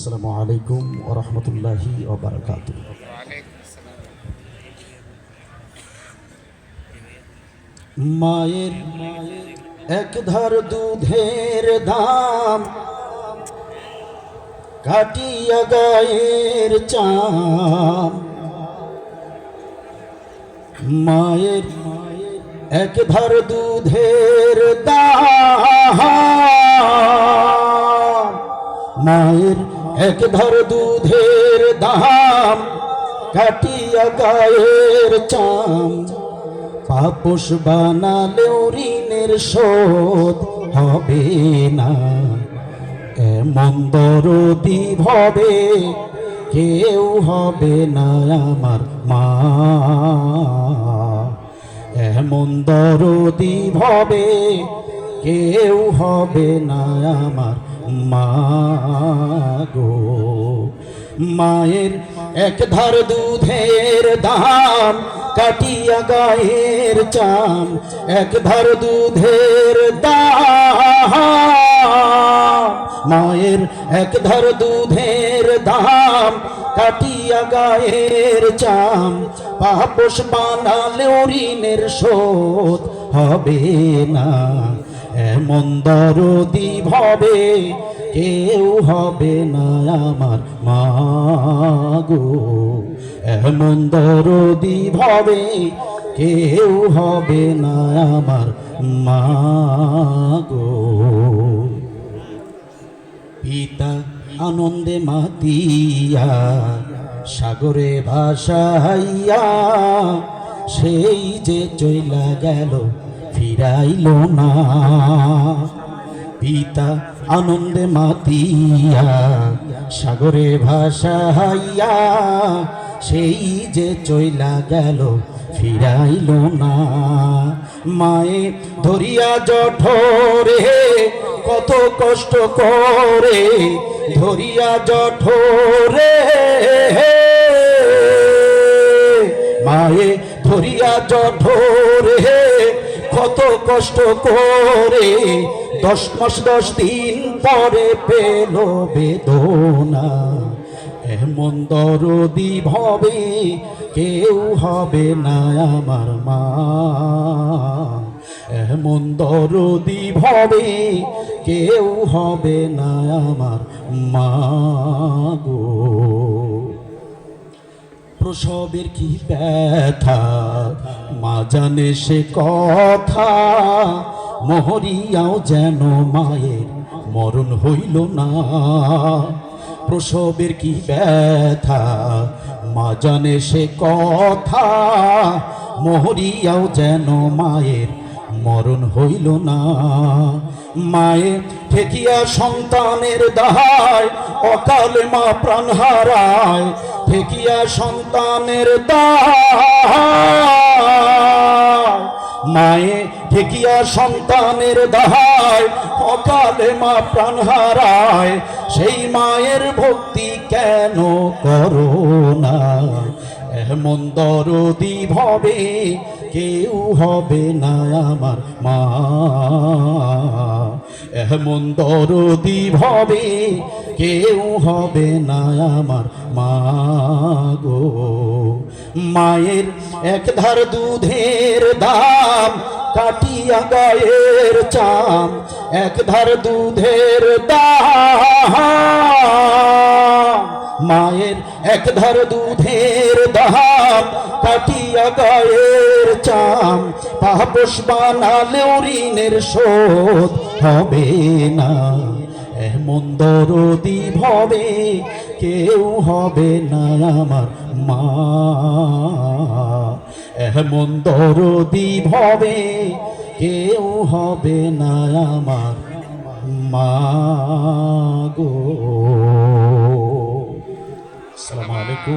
আসসালামু আলাইকুম ওরহমতুল্লাহি ওবরাকাত মায়ের এক ধার দুধের দাম কাটিয়া গায়ের চাম। মায়ের এক ধার দুধের দাম এক ধার দুধের দাম কাটিয়া গায়ের চাম। পাপস বানালেও ঋণের শোধ হবে না। এমন দরদি ভবে কেউ হবে না আমার মা। এমন দরদি ভবে কেউ হবে না আমার মা। মায়ের এক ধার দুধের দাম কাটিয়া গায়ের চাম এক ধার দুধের দাম মায়ের এক ধার দুধের দাম কাটিয়া গায়ের চাম পাপস বানালেও ঋণের শোধ হবে না। এমন দরদি ভবে কেউ হবে না আমার মা গো। এমন দরদি ভবে কেউ হবে না আমার মা গো। পিতা আনন্দে মাতিয়া, সাগরে ভাসাইয়া, সেই যে চইলা গেল, ফিরাইল না। পিতা আনন্দে মাতিয়া, সাগরে ভাষা হাইয়া, সেই যে চইলা গেল, ফিরাইল না। মায়ে ধরিয়া জঠরে, কত কষ্ট করে ধরিয়া জঠরে। মায়ে ধরিয়া জঠরে কত কষ্ট করে দশ মাস, দশ দিন পরে পেল বেদনা। এমন দরদি ভবে কেউ হবে না আমার মা। এমন দরদি ভবে কেউ হবে না আমার মা গো। প্রসবের কি ব্যথা? মা জানে সে কথা। মহরিয়াও যেন মায়ের মরণ হইল না। প্রসবের কি ব্যথা? মা জানে সে কথা। মহরিয়াও যেন মায়ের মরণ হইল না। মায়ে ঠেকিয়া সন্তানের দাহায় অকালে মা প্রাণ হারায়, ঠেকিয়া সন্তানের মায়ে ঠেকিয়া সন্তানের দাহায় অকালে মা প্রাণ হারায়। সেই মায়ের ভক্তি কেন করো না? এমন দরদি ভবে কেউ হবে না আমার মা। এমন দরদি ভবে কেউ হবে না আমার মা গো। মায়ের এক ধার দুধের দাম, কাটিয়া গায়ের চাম, এক ধার দুধের দাম। মায়ের এক ধার দুধের দাম, কাটিয়া গায়ের চাম পাপস বানালেও ঋণের শোধ হবে না। এমন দরদি ভবে কেউ হবে না আমার মা। এমন দরদি ভবে কেউ হবে না আমার মা গো। আসসালামু আলাইকুম